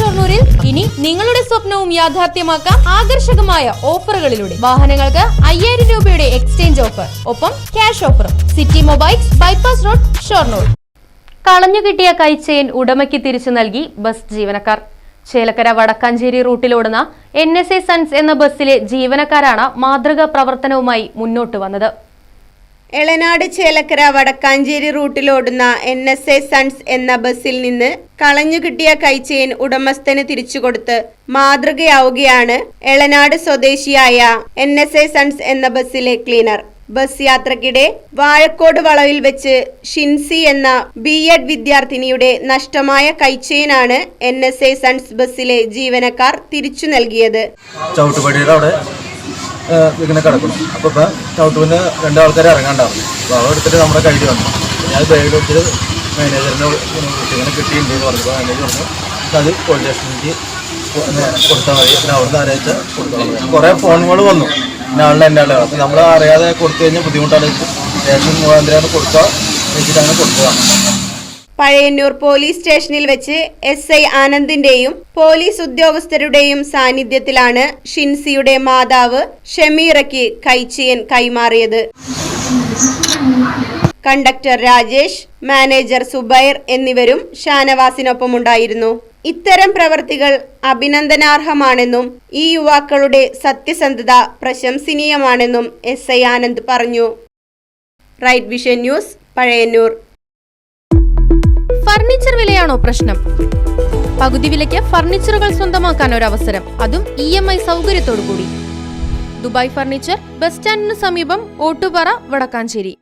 ഷൊർണൂരിൽ ഇനി നിങ്ങളുടെ സ്വപ്നവും യാഥാർത്ഥ്യമാക്കാം ആകർഷകമായ ഓഫറുകളിലൂടെ. വാഹനങ്ങൾക്ക് അയ്യായിരം രൂപയുടെ എക്സ്ചേഞ്ച് ഓഫർ ഒപ്പം ക്യാഷ് ഓഫറും. City Mobiles bypass road Shoranur. കളഞ്ഞുകിട്ടിയ കൈച്ചെയിൻ ഉടമയ്ക്ക് തിരിച്ചു നൽകി ബസ് ജീവനക്കാർ. ചേലക്കര വടക്കാഞ്ചേരി റൂട്ടിലോടുന്ന എൻ എസ് എ സൺസ് എന്ന ബസ്സിലെ ജീവനക്കാരാണ് മാതൃകാ പ്രവർത്തനവുമായി മുന്നോട്ട് വന്നത്. എളനാട് ചേലക്കര വടക്കാഞ്ചേരി റൂട്ടിലോടുന്ന എൻ എസ് എ സൺസ് എന്ന ബസ്സിൽ നിന്ന് കളഞ്ഞു കിട്ടിയ കൈച്ചെയിൻ ഉടമസ്ഥന് തിരിച്ചുകൊടുത്ത് മാതൃകയാവുകയാണ് എളനാട് സ്വദേശിയായ എൻ എസ് എ സൺസ് എന്ന ബസ്സിലെ ക്ലീനർ. ബസ് യാത്രക്കിടെ വാഴക്കോട് വളവിൽ വെച്ച് ഷിൻസി എന്ന ബി എഡ് വിദ്യാർത്ഥിനിയുടെ നഷ്ടമായ കൈച്ചെയിനാണ് എൻ എസ് എ സൺസ് ബസ്സിലെ ജീവനക്കാർ തിരിച്ചു നൽകിയത്. ചവിട്ടുപടിയുടെ അവിടെ ഇങ്ങനെ കിടക്കണം അപ്പോൾ ഇപ്പം ചവിട്ടുപിന്ന് രണ്ടാൾക്കാർ ഇറങ്ങാണ്ടായിരുന്നു. അപ്പോൾ അവ എടുത്തിട്ട് നമ്മുടെ കയ്യിൽ വന്നു. ഞാൻ ബാഗിൽ വെച്ചിട്ട് മാനേജറിനെ വിളിച്ചു ഇങ്ങനെ കിട്ടിയിട്ടുണ്ട് എന്ന് പറഞ്ഞപ്പോൾ മാനേജർ പറഞ്ഞു അത് പോലീസ് സ്റ്റേഷനിലേക്ക് കൊടുത്താൽ മതി. പിന്നെ അവിടുന്ന് ആരാച്ചാൽ കൊടുത്താൽ മതി. കുറേ ഫോണുകൾ വന്നു. പിന്നെ ആളിനെ എന്റെ ആളുകൾ അപ്പോൾ നമ്മൾ അറിയാതെ കൊടുത്തു കഴിഞ്ഞാൽ ബുദ്ധിമുട്ടാണ്. സ്റ്റേഷൻ മുഖാന്തരമാണ് കൊടുക്കുക വെച്ചിട്ടാണ് കൊടുത്തതാണ് പഴയന്നൂർ പോലീസ് സ്റ്റേഷനിൽ വെച്ച് എസ് ഐ ആനന്ദിന്റെയും പോലീസ് ഉദ്യോഗസ്ഥരുടെയും സാന്നിധ്യത്തിലാണ് ഷിൻസിയുടെ മാതാവ് ഷമീറയ്ക്ക് കൈച്ചിയൻ കൈമാറിയത്. കണ്ടക്ടർ രാജേഷ് മാനേജർ സുബൈർ എന്നിവരും ഷാനവാസിനൊപ്പമുണ്ടായിരുന്നു. ഇത്തരം പ്രവർത്തികൾ അഭിനന്ദനാർഹമാണെന്നും ഈ യുവാക്കളുടെ സത്യസന്ധത പ്രശംസനീയമാണെന്നും എസ് ഐ ആനന്ദ് പറഞ്ഞു. Right vision news Pazhayannur. Furniture വിലയാണോ പ്രശ്നം? പകുതി വിലയ്ക്ക് ഫർണിച്ചറുകൾ സ്വന്തമാക്കാൻ ഒരു അവസരം അതും ഇ എം ഐ സൗകര്യത്തോടു കൂടി ദുബായ് ഫർണിച്ചർ ബസ് സ്റ്റാൻഡിന് സമീപം ഓട്ടുപാറ വടക്കാഞ്ചേരി.